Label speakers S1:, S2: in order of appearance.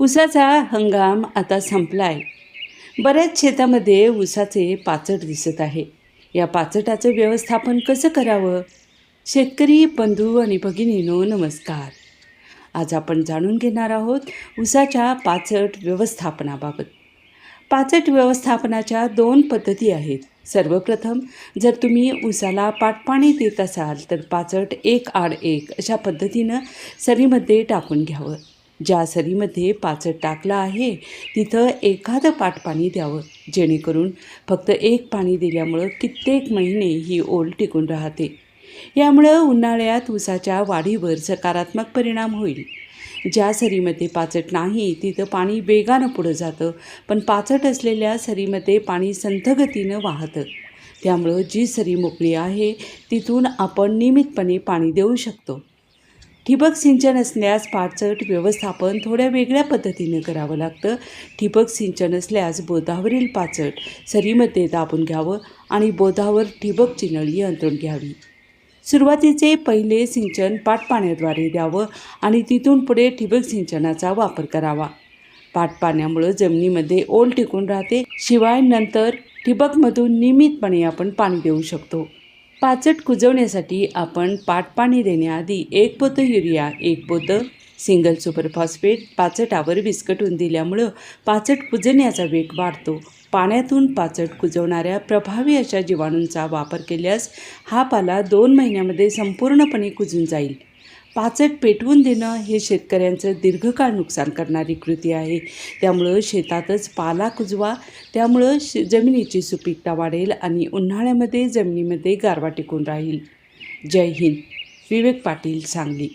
S1: ऊसाचा हंगाम आता संपला आहे बऱ्याच शेतामध्ये ऊसाचे पाचट दिसत आहे. या पाचटाचं व्यवस्थापन कसं करावं? शेतकरी बंधू आणि भगिनीनो नमस्कार. आज आपण जाणून घेणार आहोत ऊसाच्या पाचट व्यवस्थापनाबाबत. पाचट व्यवस्थापनाच्या दोन पद्धती आहेत. सर्वप्रथम जर तुम्ही ऊसाला पाटपाणी देत असाल तर पाचट एक आड एक अशा पद्धतीनं सरीमध्ये टाकून घ्यावं. ज्या सरीमध्ये पाचट टाकलं आहे तिथं एखादं पाटपाणी द्यावं. जेणेकरून फक्त एक पाणी दिल्यामुळं कित्येक महिने ही ओल टिकून राहते. यामुळं उन्हाळ्यात ऊसाच्या वाढीवर सकारात्मक परिणाम होईल. ज्या सरीमध्ये पाचट नाही तिथं पाणी वेगानं पुढं जातं पण पाचट असलेल्या सरीमध्ये पाणी संथगतीनं वाहतं. त्यामुळं जी सरी मोकळी आहे तिथून आपण नियमितपणे पाणी देऊ शकतो. ठिबक सिंचन असल्यास पाचट व्यवस्थापन थोड्या वेगळ्या पद्धतीनं करावं लागतं. ठिबक सिंचन असल्यास बोधावरील पाचट सरीमध्ये दाबून घ्यावं आणि बोधावर ठिबकची नळी अंतरून घ्यावी. सुरुवातीचे पहिले सिंचन पाटपाण्याद्वारे द्यावं आणि तिथून पुढे ठिबक सिंचनाचा वापर करावा. पाटपाण्यामुळं जमिनीमध्ये ओल टिकून राहते शिवाय नंतर ठिबकमधून नियमितपणे आपण पाणी देऊ शकतो. पाचट कुजवण्यासाठी आपण पाटपाणी देण्याआधी एक पोतं युरिया एक पोतं सिंगल सुपरफॉस्फेट पाचटावर विस्कटून दिल्यामुळं पाचट कुजण्याचा वेग वाढतो. पाण्यातून पाचट कुजवणाऱ्या प्रभावी अशा जीवाणूंचा वापर केल्यास हा पाला दोन महिन्यामध्ये संपूर्णपणे कुजून जाईल. पाचट पेटवून देणं हे शेतकऱ्यांचं दीर्घकाळ नुकसान करणारी कृती आहे. त्यामुळं शेतातच पाला कुजवा त्यामुळं श जमिनीची सुपीकता वाढेल आणि उन्हाळ्यामध्ये जमिनीमध्ये गारवा टिकून राहील. जय हिंद. विवेक पाटील सांगली.